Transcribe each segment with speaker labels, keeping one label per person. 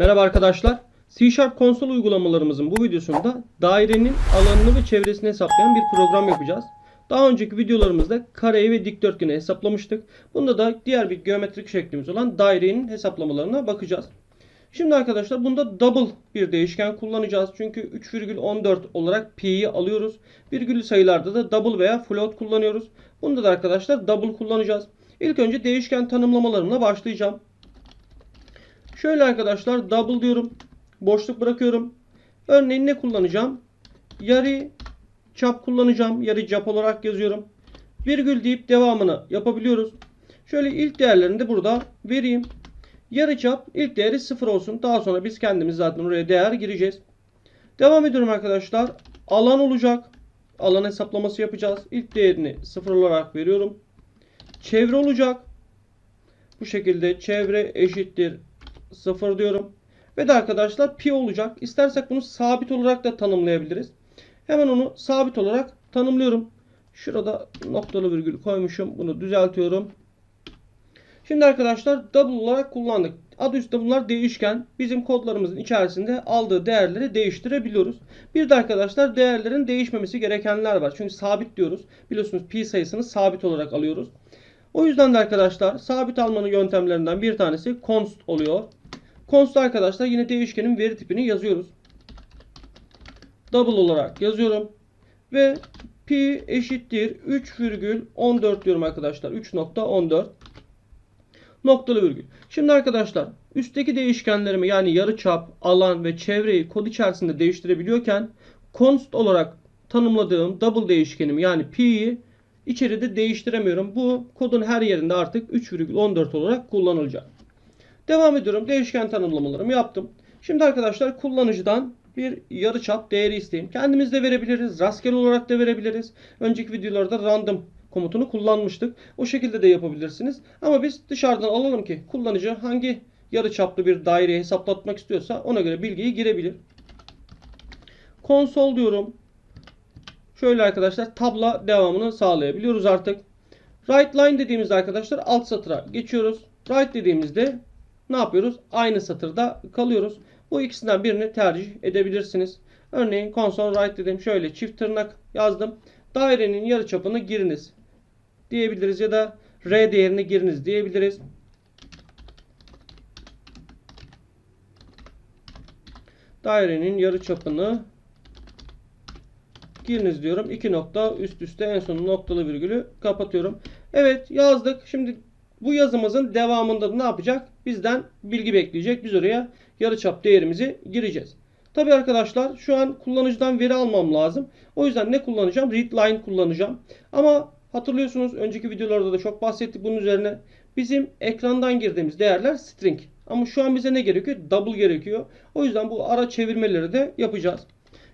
Speaker 1: Merhaba arkadaşlar. C Sharp konsol uygulamalarımızın bu videosunda dairenin alanını ve çevresini hesaplayan bir program yapacağız. Daha önceki videolarımızda kareyi ve dikdörtgeni hesaplamıştık. Bunda da diğer bir geometrik şeklimiz olan dairenin hesaplamalarına bakacağız. Şimdi arkadaşlar bunda double bir değişken kullanacağız. Çünkü 3,14 olarak pi'yi alıyoruz. Virgülü sayılarda da double veya float kullanıyoruz. Bunda da arkadaşlar double kullanacağız. İlk önce değişken tanımlamalarımla başlayacağım. Şöyle arkadaşlar double diyorum. Boşluk bırakıyorum. Örneğin ne kullanacağım? Yarı çap kullanacağım. Yarı çap olarak yazıyorum. Virgül deyip devamını yapabiliyoruz. Şöyle ilk değerlerini de burada vereyim. Yarıçap ilk değeri 0 olsun. Daha sonra biz kendimiz zaten oraya değer gireceğiz. Devam ediyorum arkadaşlar. Alan olacak. Alan hesaplaması yapacağız. İlk değerini 0 olarak veriyorum. Çevre olacak. Bu şekilde çevre eşittir 0 diyorum. Ve de arkadaşlar pi olacak. İstersek bunu sabit olarak da tanımlayabiliriz. Hemen onu sabit olarak tanımlıyorum. Şurada noktalı virgül koymuşum. Bunu düzeltiyorum. Şimdi arkadaşlar double olarak kullandık. Adı üstünde bunlar değişken. Bizim kodlarımızın içerisinde aldığı değerleri değiştirebiliyoruz. Bir de arkadaşlar değerlerin değişmemesi gerekenler var. Çünkü sabit diyoruz. Biliyorsunuz pi sayısını sabit olarak alıyoruz. O yüzden de arkadaşlar sabit almanın yöntemlerinden bir tanesi const oluyor. Const arkadaşlar yine değişkenin veri tipini yazıyoruz. Double olarak yazıyorum. Ve pi eşittir 3,14 diyorum arkadaşlar. 3.14 noktalı virgül. Şimdi arkadaşlar üstteki değişkenlerimi yani yarıçap, alan ve çevreyi kod içerisinde değiştirebiliyorken const olarak tanımladığım double değişkenim yani pi'yi içeride değiştiremiyorum. Bu kodun her yerinde artık 3,14 olarak kullanılacak. Devam ediyorum. Değişken tanımlamalarımı yaptım. Şimdi arkadaşlar kullanıcıdan bir yarıçap değeri isteyeyim. Kendimiz de verebiliriz. Rastgele olarak da verebiliriz. Önceki videolarda random komutunu kullanmıştık. O şekilde de yapabilirsiniz. Ama biz dışarıdan alalım ki kullanıcı hangi yarıçaplı bir daireyi hesaplatmak istiyorsa ona göre bilgiyi girebilir. Konsol diyorum. Şöyle arkadaşlar tabla devamını sağlayabiliyoruz artık. Right line dediğimizde arkadaşlar alt satıra geçiyoruz. Right dediğimizde ne yapıyoruz? Aynı satırda kalıyoruz. Bu ikisinden birini tercih edebilirsiniz. Örneğin console right dedim. Şöyle çift tırnak yazdım. Dairenin yarıçapını giriniz diyebiliriz ya da R değerini giriniz diyebiliriz. Dairenin yarıçapını giriniz diyorum. İki nokta üst üste en son noktalı virgülü kapatıyorum. Evet yazdık. Şimdi bu yazımızın devamında ne yapacak? Bizden bilgi bekleyecek. Biz oraya yarıçap değerimizi gireceğiz. Tabi arkadaşlar şu an kullanıcıdan veri almam lazım. O yüzden ne kullanacağım? Readline kullanacağım. Ama hatırlıyorsunuz önceki videolarda da çok bahsettik bunun üzerine. Bizim ekrandan girdiğimiz değerler string. Ama şu an bize ne gerekiyor? Double gerekiyor. O yüzden bu ara çevirmeleri de yapacağız.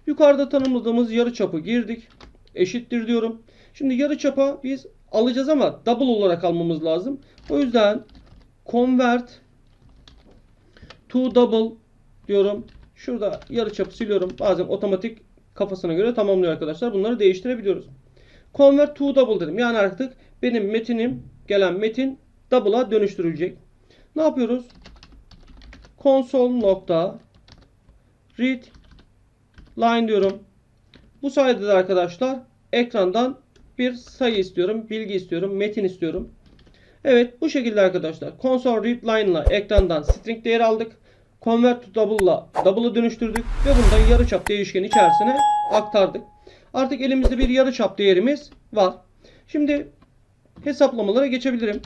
Speaker 1: Yukarıda tanımladığımız yarıçapı girdik. Eşittir diyorum. Şimdi yarıçapa biz alacağız ama double olarak almamız lazım. O yüzden convert to double diyorum. Şurada yarıçapı siliyorum. Bazen otomatik kafasına göre tamamlıyor arkadaşlar. Bunları değiştirebiliyoruz. Convert to double dedim. Yani artık benim metinim gelen metin double'a dönüştürülecek. Ne yapıyoruz? Console nokta read line diyorum. Bu sayede de arkadaşlar ekrandan bir sayı istiyorum, bilgi istiyorum, metin istiyorum. Evet bu şekilde arkadaşlar console read line ile ekrandan string değeri aldık. Convert to double ile double'ı dönüştürdük ve bundan yarıçap değişkeni içerisine aktardık. Artık elimizde bir yarıçap değerimiz var. Şimdi hesaplamalara geçebilirim.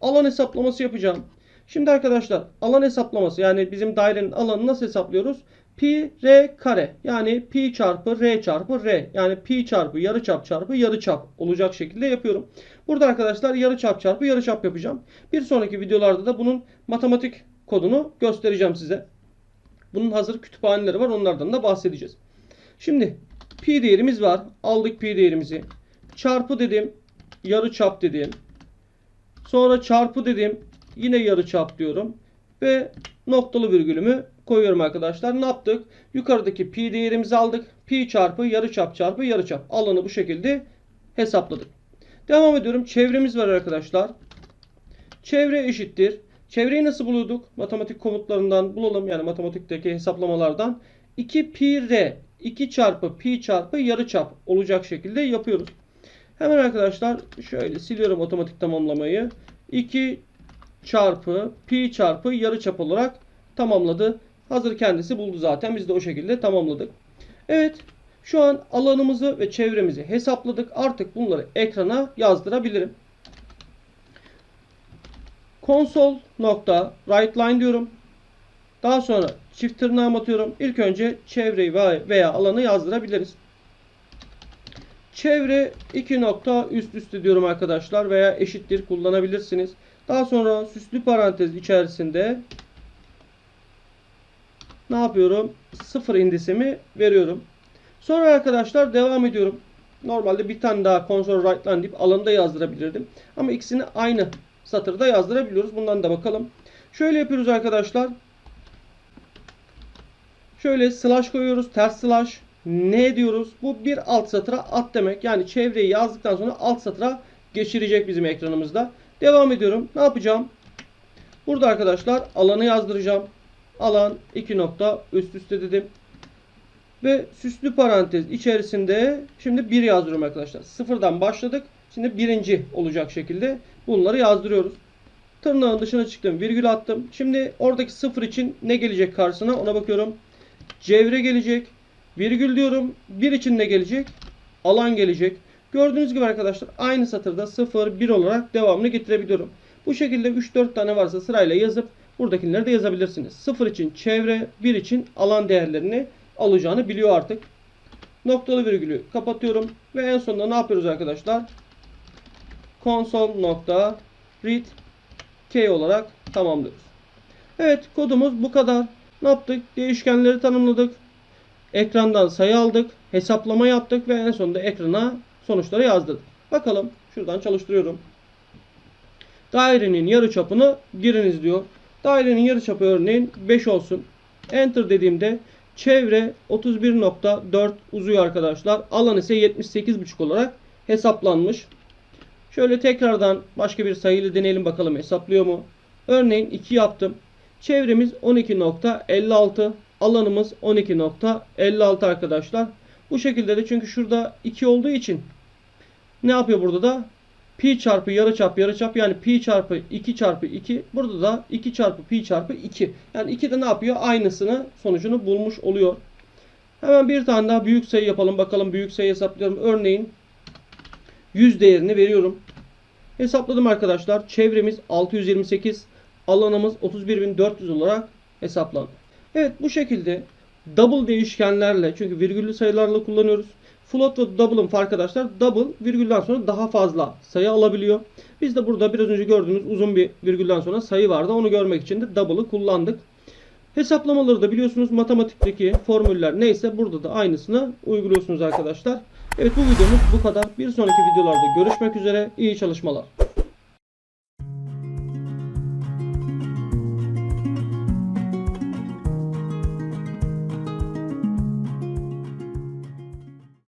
Speaker 1: Alan hesaplaması yapacağım. Şimdi arkadaşlar alan hesaplaması yani bizim dairenin alanını nasıl hesaplıyoruz? Pi r kare yani pi çarpı r çarpı r yani pi çarpı yarıçap çarpı yarıçap olacak şekilde yapıyorum. Burada arkadaşlar yarıçap çarpı yarıçap yapacağım. Bir sonraki videolarda da bunun matematik kodunu göstereceğim size. Bunun hazır kütüphaneleri var. Onlardan da bahsedeceğiz. Şimdi pi değerimiz var. Aldık pi değerimizi. Çarpı dedim. Yarı çap dedim. Sonra çarpı dedim. Yine yarı çap diyorum. Ve noktalı virgülümü koyuyorum arkadaşlar. Ne yaptık? Yukarıdaki pi değerimizi aldık. Pi çarpı yarı çap çarpı yarı çap. Alanı bu şekilde hesapladık. Devam ediyorum. Çevremiz var arkadaşlar. Çevre eşittir. Çevreyi nasıl buluyorduk? Matematik komutlarından bulalım. Yani matematikteki hesaplamalardan. 2 pi r 2 çarpı pi çarpı yarıçap olacak şekilde yapıyoruz. Hemen arkadaşlar şöyle siliyorum otomatik tamamlamayı. 2 çarpı pi çarpı yarıçap olarak tamamladı. Hazır kendisi buldu zaten. Biz de o şekilde tamamladık. Evet. Şu an alanımızı ve çevremizi hesapladık. Artık bunları ekrana yazdırabilirim. Console nokta right line diyorum. Daha sonra çift tırnağım atıyorum. İlk önce çevreyi veya alanı yazdırabiliriz. Çevre 2 nokta üst üste diyorum arkadaşlar veya eşittir kullanabilirsiniz. Daha sonra süslü parantez içerisinde ne yapıyorum? Sıfır indisimi veriyorum. Sonra arkadaşlar devam ediyorum. Normalde bir tane daha console right line deyip alanı da yazdırabilirdim. Ama ikisini aynı satırda yazdırabiliyoruz. Bundan da bakalım. Şöyle yapıyoruz arkadaşlar. Şöyle slash koyuyoruz. Ters slash. Ne diyoruz? Bu bir alt satıra at demek. Yani çevreyi yazdıktan sonra alt satıra geçirecek bizim ekranımızda. Devam ediyorum. Ne yapacağım? Burada arkadaşlar alanı yazdıracağım. Alan 2 nokta üst üste dedim. Ve süslü parantez içerisinde şimdi 1 yazdırıyorum arkadaşlar. Sıfırdan başladık. Şimdi birinci olacak şekilde bunları yazdırıyoruz. Tırnağın dışına çıktım. Virgül attım. Şimdi oradaki sıfır için ne gelecek karşısına ona bakıyorum. Cevre gelecek. Virgül diyorum. 1 için ne gelecek? Alan gelecek. Gördüğünüz gibi arkadaşlar aynı satırda 0, 1 olarak devamını getirebiliyorum. Bu şekilde 3-4 tane varsa sırayla yazıp buradakileri de yazabilirsiniz. 0 için çevre, 1 için alan değerlerini alacağını biliyor artık. Noktalı virgülü kapatıyorum. Ve en sonunda ne yapıyoruz arkadaşlar? console nokta key olarak tamamlıyoruz. Evet kodumuz bu kadar. Ne yaptık? Değişkenleri tanımladık. Ekrandan sayı aldık. Hesaplama yaptık ve en sonunda ekrana sonuçları yazdırdık. Bakalım şuradan çalıştırıyorum. Dairenin yarıçapını giriniz diyor. Dairenin yarıçapı örneğin 5 olsun. Enter dediğimde çevre 31.4 uzuyor arkadaşlar. Alan ise 78.5 olarak hesaplanmış. Şöyle tekrardan başka bir sayıyla deneyelim bakalım hesaplıyor mu? Örneğin 2 yaptım. Çevremiz 12.56. Alanımız 12.56 arkadaşlar. Bu şekilde de çünkü şurada 2 olduğu için ne yapıyor burada da? Pi çarpı yarıçap yarıçap yani pi çarpı 2 çarpı 2. Burada da 2 çarpı pi çarpı 2. Yani 2 de ne yapıyor? Aynısını sonucunu bulmuş oluyor. Hemen bir tane daha büyük sayı yapalım. Bakalım büyük sayı hesaplıyorum. Örneğin 100 değerini veriyorum. Hesapladım arkadaşlar. Çevremiz 628. Alanımız 31400 olarak hesaplandı. Evet bu şekilde double değişkenlerle çünkü virgüllü sayılarla kullanıyoruz. Float ve double'ın arkadaşlar double virgülden sonra daha fazla sayı alabiliyor. Biz de burada biraz önce gördüğünüz uzun bir virgülden sonra sayı vardı. Onu görmek için de double'ı kullandık. Hesaplamaları da biliyorsunuz matematikteki formüller neyse burada da aynısını uyguluyorsunuz arkadaşlar. Evet bu videomuz bu kadar. Bir sonraki videolarda görüşmek üzere. İyi çalışmalar.